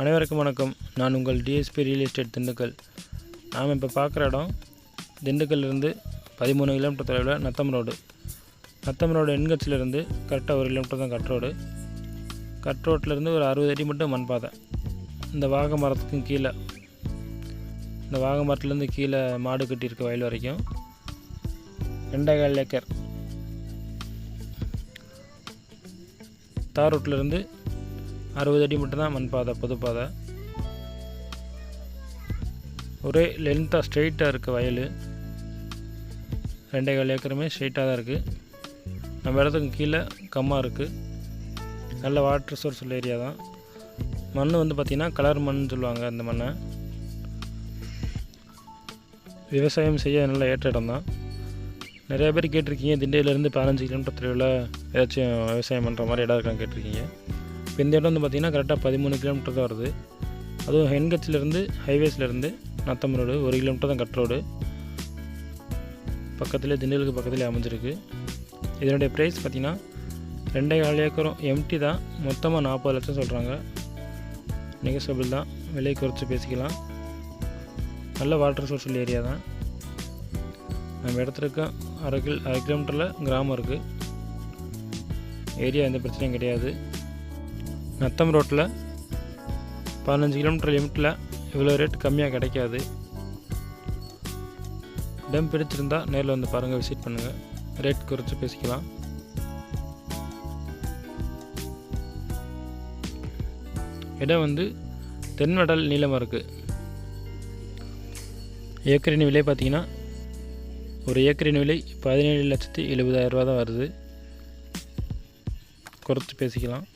அனைவருக்கும் வணக்கம். நான் உங்கள் டிஎஸ்பி ரியல் எஸ்டேட் திண்டுக்கல். நாம் இப்போ பார்க்குற இடம் திண்டுக்கல்லிருந்து பதிமூணு கிலோமீட்டர் தொலைவில் நத்தம் ரோடு நத்தம் ரோடு எண்கட்சிலேருந்து கரெக்டாக ஒரு கிலோமீட்டர் தான் கட் ரோடு கட் ரோட்டிலேருந்து ஒரு அறுபது அடி மட்டும் மண் பாதை. இந்த வாகை மரத்துக்கும் கீழே இந்த வாக மரத்துலேருந்து கீழே மாடு கட்டியிருக்க வயல் வரைக்கும். ரெண்டேகால் ஏக்கர். தார் ரோட்டிலேருந்து அறுபது அடி மட்டும்தான் மண் பாதை பொது பாதை ஒரே லென்த்தாக ஸ்ட்ரெயிட்டாக இருக்குது வயல். ரெண்டே கால் ஏக்கருமே ஸ்ட்ரெயிட்டாக தான் இருக்குது நம்ம இடத்துக்கு கீழே கம்மாக இருக்குது நல்ல வாட்டர் சோர்ஸ் உள்ள ஏரியா தான். மண் வந்து பார்த்திங்கன்னா கலர் மண்ணுன்னு சொல்லுவாங்க அந்த மண்ணை. விவசாயம் செய்ய நல்ல ஏற்ற இடம் தான். நிறைய பேர் கேட்டிருக்கீங்க திண்டையிலேருந்து பதினஞ்சு கிலோமீட்டர் தொலைவில் ஏதாச்சும் விவசாயம் பண்ணுற மாதிரி இடம் இருக்கான்னு கேட்டிருக்கீங்க. இப்போ இந்த இடம் வந்து பார்த்திங்கன்னா கரெக்டாக பதிமூணு கிலோமீட்டர் தான் வருது. அதுவும் ஹென்கச்சிலேருந்து ஹைவேஸ்லேருந்து நத்தம் ரோடு ஒரு கிலோமீட்டர் தான் கட் ரோடு. பக்கத்தில் திண்டுக்கலுக்கு பக்கத்துலேயே அமைஞ்சிருக்கு. இதனுடைய ப்ரைஸ் பார்த்திங்கன்னா ரெண்டே கால் ஏக்கரும் எம்டி தான். மொத்தமாக நாற்பது லட்சம் சொல்கிறாங்க நெகசபிள் தான். விலை குறைச்சி பேசிக்கலாம். நல்ல வாட்டர் சோர்ஸ் உள்ள ஏரியா தான். நம்ம இடத்துக்கு அரை கிலோ அரை கிலோமீட்டரில் கிராமம் இருக்குது ஏரியா எந்த பிரச்சனையும் கிடையாது. நத்தம் ரோட்டில் பதினஞ்சு கிலோமீட்டர் லிமிட்டில் இவ்வளோ ரேட் கம்மியாக கிடைக்காது. இடம் பிடிச்சிருந்தால் நேரில் வந்து பாருங்கள் விசிட் பண்ணுங்கள் ரேட் குறைச்சி பேசிக்கலாம். இடம் வந்து தென்வடல் நீளமாக இருக்குது ஏக்கரின் விலை பார்த்தீங்கன்னா ஒரு ஏக்கரின் விலை பதினேழு லட்சத்தி எழுபதாயிரரூபா தான் வருது. குறைச்சி பேசிக்கலாம்.